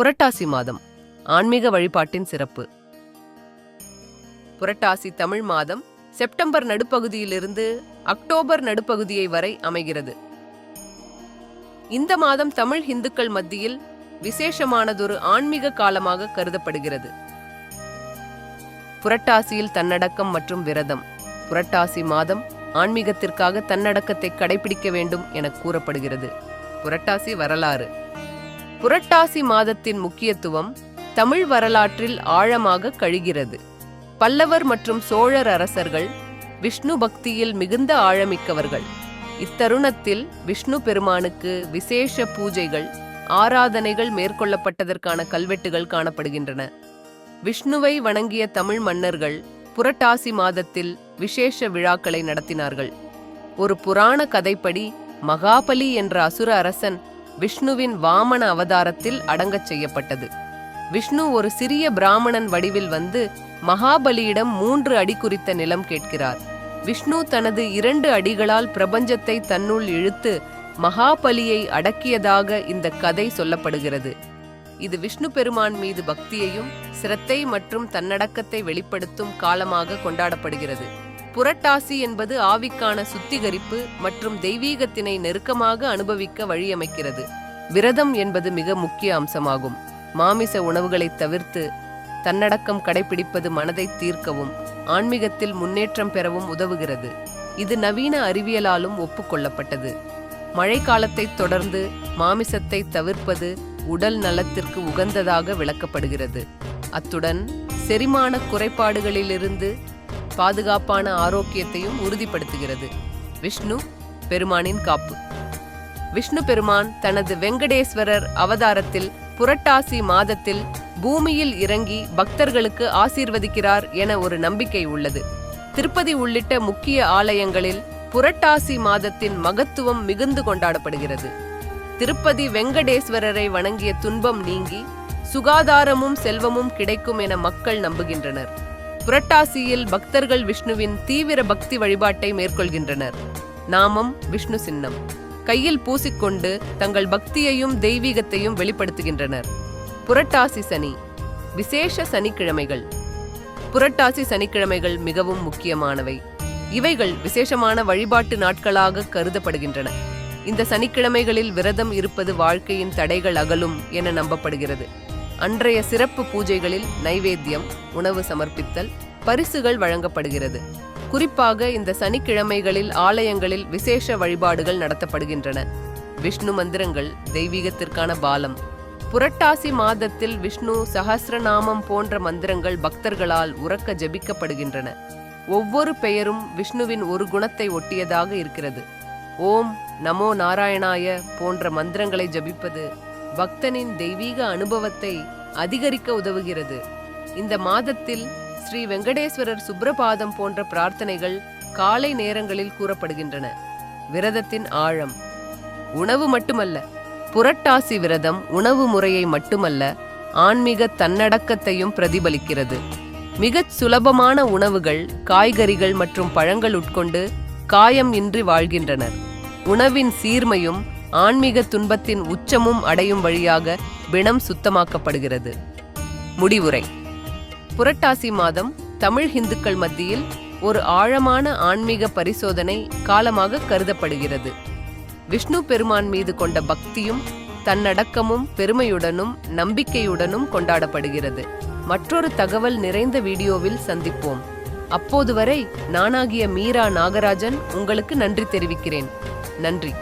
புரட்டாசி மாதம் ஆன்மீக வழிபாட்டின் சிறப்பு. புரட்டாசி தமிழ் மாதம் செப்டம்பர் நடுப்பகுதியிலிருந்து அக்டோபர் நடுப்பகுதியை வரை அமைகிறது. இந்த மாதம் தமிழ் இந்துக்கள் மத்தியில் விசேஷமானதொரு ஆன்மீக காலமாக கருதப்படுகிறது. புரட்டாசியில் தன்னடக்கம் மற்றும் விரதம். புரட்டாசி மாதம் ஆன்மீகத்திற்காக தன்னடக்கத்தை கடைபிடிக்க வேண்டும் என கூறப்படுகிறது. புரட்டாசி வரலாறு. புரட்டாசி மாதத்தின் முக்கியத்துவம் தமிழ் வரலாற்றில் ஆழமாக கழிகிறது. பல்லவர் மற்றும் சோழர் அரசர்கள் விஷ்ணு பக்தியில் மிகுந்த ஆழமிக்கவர்கள். இத்தருணத்தில் விஷ்ணு பெருமானுக்கு விசேஷ பூஜைகள் ஆராதனைகள் மேற்கொள்ளப்பட்டதற்கான கல்வெட்டுகள் காணப்படுகின்றன. விஷ்ணுவை வணங்கிய தமிழ் மன்னர்கள் புரட்டாசி மாதத்தில் விசேஷ விழாக்களை நடத்தினார்கள். ஒரு புராண கதைப்படி மகாபலி என்ற அசுர அரசன் விஷ்ணுவின் வாமன அவதாரத்தில் அடங்கச் செய்யப்பட்டது. விஷ்ணு ஒரு சிறிய பிராமணன் வடிவில் வந்து மகாபலியிடம் மூன்று அடி குறித்த நிலம் கேட்கிறார். விஷ்ணு தனது இரண்டு அடிகளால் பிரபஞ்சத்தை தன்னுள் இழுத்து மகாபலியை அடக்கியதாக இந்த கதை சொல்லப்படுகிறது. இது விஷ்ணு பெருமான் மீது பக்தியையும் சிரத்தை மற்றும் தன்னடக்கத்தை வெளிப்படுத்தும் காலமாக கொண்டாடப்படுகிறது. புரட்டாசி என்பது ஆவிக்கான சுத்திகரிப்பு மற்றும் தெய்வீகத்தினை நெருக்கமாக அனுபவிக்க வழியமைக்கிறது. விரதம் என்பது மிக முக்கிய அம்சமாகும். மாமிச உணவுகளை தவிர்த்து தன்னடக்கம் கடைபிடிப்பது மனதை தீர்க்கவும் ஆன்மீகத்தில் முன்னேற்றம் பெறவும் உதவுகிறது. இது நவீன அறிவியலாலும் ஒப்புக்கொள்ளப்பட்டது. மழைக்காலத்தை தொடர்ந்து மாமிசத்தை தவிர்ப்பது உடல் நலத்திற்கு உகந்ததாக விளக்கப்படுகிறது. அத்துடன் செரிமான குறைபாடுகளிலிருந்து பாதுகாப்பான ஆரோக்கியத்தையும் உறுதிப்படுத்துகிறது. விஷ்ணு பெருமானின் காப்பு. விஷ்ணு பெருமான் தனது வெங்கடேஸ்வரர் அவதாரத்தில் புரட்டாசி மாதத்தில் பூமியில் இறங்கி பக்தர்களுக்கு ஆசீர்வதிக்கிறார் என ஒரு நம்பிக்கை உள்ளது. திருப்பதி உள்ளிட்ட முக்கிய ஆலயங்களில் புரட்டாசி மாதத்தின் மகத்துவம் மிகுந்து கொண்டாடப்படுகிறது. திருப்பதி வெங்கடேஸ்வரரை வணங்கிய துன்பம் நீங்கி சுகாதாரமும் செல்வமும் கிடைக்கும் என மக்கள் நம்புகின்றனர். புரட்டாசியில் பக்தர்கள் விஷ்ணுவின் தீவிர பக்தி வழிபாட்டை மேற்கொள்கின்றனர். நாமம் விஷ்ணு சின்னம். கையில் பூசிக்கொண்டு தங்கள் பக்தியையும் தெய்வீகத்தையும் வெளிப்படுத்துகின்றனர். புரட்டாசி சனி. விசேஷ சனிக்கிழமைகள். புரட்டாசி சனிக்கிழமைகள் மிகவும் முக்கியமானவை. இவைகள் விசேஷமான வழிபாட்டு நாட்களாக கருதப்படுகின்றன. இந்த சனிக்கிழமைகளில் விரதம் இருப்பது வாழ்க்கையின் தடைகள் அகலும் என நம்பப்படுகிறது. அன்றைய சிறப்பு பூஜைகளில் நைவேத்தியம் உணவு சமர்ப்பித்தல் பரிசுகள் வழங்கப்படுகிறது. குறிப்பாக இந்த சனிக்கிழமைகளில் ஆலயங்களில் விசேஷ வழிபாடுகள் நடத்தப்படுகின்றன. விஷ்ணு மந்திரங்கள் தெய்வீகத்திற்கான பாலம் புரட்டாசி மாதத்தில் விஷ்ணு சஹஸ்ரநாமம் போன்ற மந்திரங்கள் பக்தர்களால் உறக்க ஜபிக்கப்படுகின்றன. ஒவ்வொரு பெயரும் விஷ்ணுவின் ஒரு குணத்தை ஒட்டியதாக இருக்கிறது. ஓம் நமோ நாராயணாய போன்ற மந்திரங்களை ஜபிப்பது பக்தனின் தெய்வீக அனுபவத்தை அதிகரிக்க உதவுகிறது. இந்த மாதத்தில் ஸ்ரீ வெங்கடேஸ்வரர் சுப்ரபாதம் போன்ற பிரார்த்தனைகள் காலை நேரங்களில் கூறப்படுகின்றன. விரதத்தின் ஆழம். உணவு மட்டுமல்ல புரட்டாசி விரதம் உணவு முறையை மட்டுமல்ல ஆன்மீக தன்னடக்கத்தையும் பிரதிபலிக்கிறது. மிகச் சுலபமான உணவுகள் காய்கறிகள் மற்றும் பழங்கள் உட்கொண்டு காயம் இன்றி வாழ்கின்றனர். உணவின் சீர்மையும் ஆன்மீக துன்பத்தின் உச்சமும் அடையும் வழியாக பிணம் சுத்தமாக்கப்படுகிறது. முடிவுரை. புரட்டாசி மாதம் தமிழ் இந்துக்கள் மத்தியில் ஒரு ஆழமான ஆன்மீக பரிசோதனை காலமாக கருதப்படுகிறது. விஷ்ணு பெருமான் மீது கொண்ட பக்தியும் தன்னடக்கமும் பெருமையுடனும் நம்பிக்கையுடனும் கொண்டாடப்படுகிறது. மற்றொரு தகவல் நிறைந்த வீடியோவில் சந்திப்போம். அப்போது வரை நானாகிய மீரா நாகராஜன் உங்களுக்கு நன்றி தெரிவிக்கிறேன். நன்றி.